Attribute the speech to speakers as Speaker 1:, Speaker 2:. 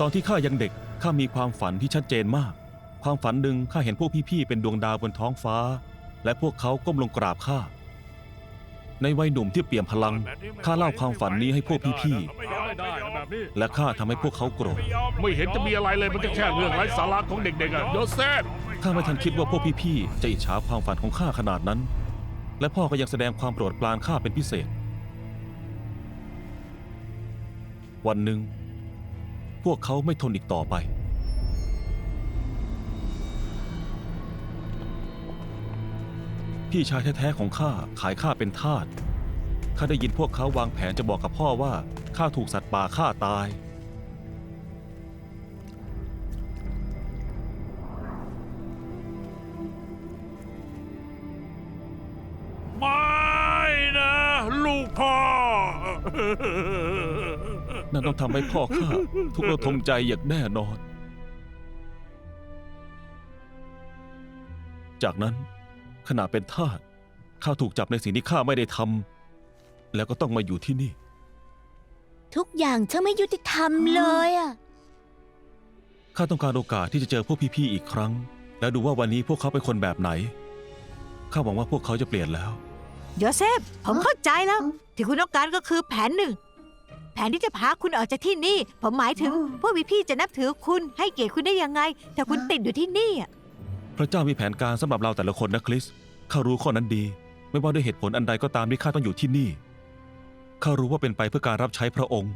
Speaker 1: ตอนที่ข้ายังเด็กข้ามีความฝันที่ชัดเจนมาก ความฝันหนึ่งข้าเห็นพวกพี่ๆเป็นดวงดาวบนท้องฟ้า และพวกเขาก้มลงกราบข้าในวัยหนุ่มที่เปี่ยมพลังข้าเล่าความฝันนี้ให้พวกพี่
Speaker 2: ไม่ได้นะแบบนี้
Speaker 1: ๆและข้าทำให้พวกเขาโกรธ
Speaker 2: ไม่เห็นจะมีอะไรเลยมันก็แค่เรื่องไร้สาระของเด็กๆอะโยเซฟ
Speaker 1: ข้าไม่ทันคิดว่าพวกพี่ๆจะอิจฉาความฝันของข้าขนาดนั้น และพ่อก็ยังแสดงความโปรดปรานข้าเป็นพิเศษ วันหนึ่งพ วกเขาไม่ทนอีกต่อไป พี่ชายแท้ๆของข้าขายข้าเป็นทาส ข้าได้ยินพวกเขาวางแผนจะบอกกับพ่อว่าข้าถูกสัตว์ป่าฆ่าตาย
Speaker 2: ไม่นะ ลูกพ่อ
Speaker 1: นั่นต้องทำให้พ่อข้าทุกข์ระทมใจอย่างแน่นอน จากนั้นขณะเป็นทาสข้าถูกจับในสิ่งที่ข้าไม่ได้ทำแล้วก็ต้องมาอยู่ที่นี่
Speaker 3: ทุกอย่างช่างไม่ยุติธรรมเลยอะ
Speaker 1: ข้าต้องการโอกาสที่จะเจอพวกพี่ๆอีกครั้ง แล้วดูว่าวันนี้พวกเขาเป็นคนแบบไหน ข้าหวังว่าพวกเขาจะเปลี่ยนแล้ว
Speaker 4: โยเซฟ ผมเข้าใจแล้ว ที่คุณต้องการก็คือแผนหนึ่ง แผนที่จะพาคุณออกจากที่นี่ ผมหมายถึง พวกพี่ๆจะนับถือคุณให้เกียรติคุณได้ยังไง ถ้าคุณติดอยู่ที่นี่อะ
Speaker 1: พระเจ้ามีแผนการสำหรับเราแต่ละคนนะคริสข้ารู้ข้อนั้นดี ไม่ว่าด้วยเหตุผลอันใดก็ตามที่ข้าต้องอยู่ที่นี่ข้ารู้ว่าเป็นไปเพื่อการรับใช้พระองค์